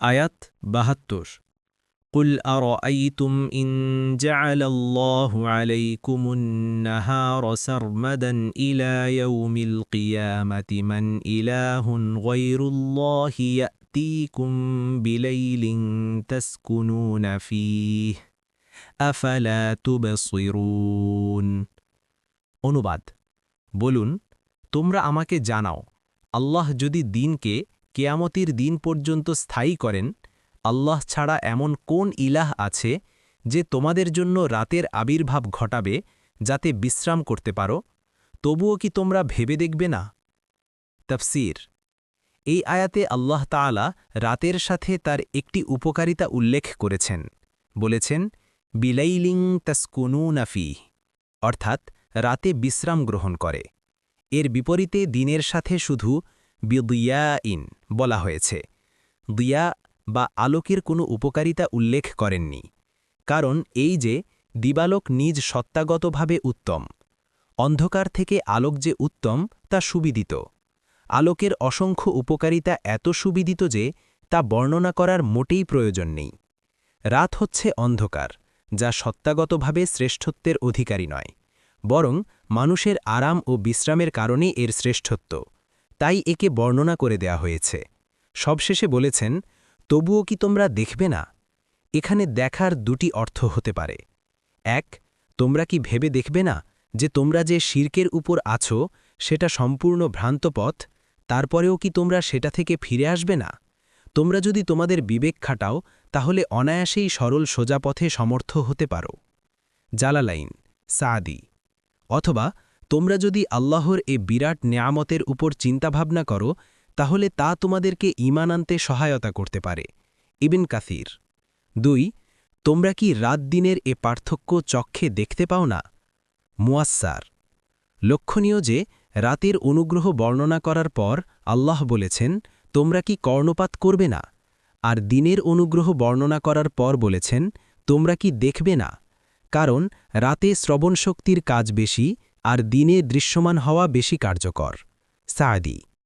আয়াত বাহাত্তর قل أرأيتم إن جعل الله عليكم النهار سرمدا إلى يوم القيامة من إله غير الله يأتيكم بليل تسكنون فيه أفلا تبصرون অনুবাদ বলুন তোমরা আমাকে জানাও আল্লাহ যদি দিনকে কেয়ামতির দিন পর্যন্ত স্থায়ী করেন, আল্লাহ ছাড়া এমন কোন ইলাহ আছে যে তোমাদের জন্য রাতের আবির্ভাব ঘটাবে যাতে বিশ্রাম করতে পারো? তবুও কি তোমরা ভেবে দেখবে না? তফসির। এই আয়াতে আল্লাহ তাআলা রাতের সাথে তার একটি উপকারিতা উল্লেখ করেছেন। বলেছেন, বিলাইলিং তস্কুনু নাফি অর্থাৎ রাতে বিশ্রাম গ্রহণ করে। এর বিপরীতে দিনের সাথে শুধু বিদিয়া ইন বলা হয়েছে। দিয়া বা আলোকের কোনো উপকারিতা উল্লেখ করেননি। কারণ এই যে, দিবালোক নিজ সত্তাগতভাবে উত্তম। অন্ধকার থেকে আলোক যে উত্তম, তা সুবিদিত। আলোকের অসংখ্য উপকারিতা এত সুবিদিত যে, তা বর্ণনা করার মোটেই প্রয়োজন নেই। রাত হচ্ছে অন্ধকার, যা সত্তাগতভাবে শ্রেষ্ঠত্বের অধিকারী নয়। বরং মানুষের আরাম ও বিশ্রামের কারণেই এর শ্রেষ্ঠত্ব। তাই একে বর্ণনা করে দেয়া হয়েছে। সবশেষে বলেছেন, তবুও কি তোমরা দেখবে না? এখানে দেখার দুটি অর্থ হতে পারে। এক, তোমরা কি ভেবে দেখবে না যে তোমরা যে শির্কের উপর আছো, সেটা সম্পূর্ণ ভ্রান্ত পথ? তারপরেও কি তোমরা সেটা থেকে ফিরে আসবে না? তোমরা যদি তোমাদের বিবেক খাটাও, তাহলে অনায়াসেই সরল সোজা পথে সমর্থ হতে পারো। জালালাইন সাদি অথবা তোমরা যদি আল্লাহর এ বিরাট নেয়ামতের উপর চিন্তাভাবনা করো, তাহলে তা তোমাদেরকে ইমান আনতে সহায়তা করতে পারে। ইবিন কাসির। দুই, তোমরা কি রাত দিনের এ পার্থক্য চক্ষে দেখতে পাও না? মুয়াস্সার। লক্ষণীয় যে, রাতের অনুগ্রহ বর্ণনা করার পর আল্লাহ বলেছেন, তোমরা কি কর্ণপাত করবে না? আর দিনের অনুগ্রহ বর্ণনা করার পর বলেছেন, তোমরা কি দেখবে না? কারণ রাতে শ্রবণশক্তির কাজ বেশি আর দিনে দৃশ্যমান হওয়া বেশি কার্যকর। সাদি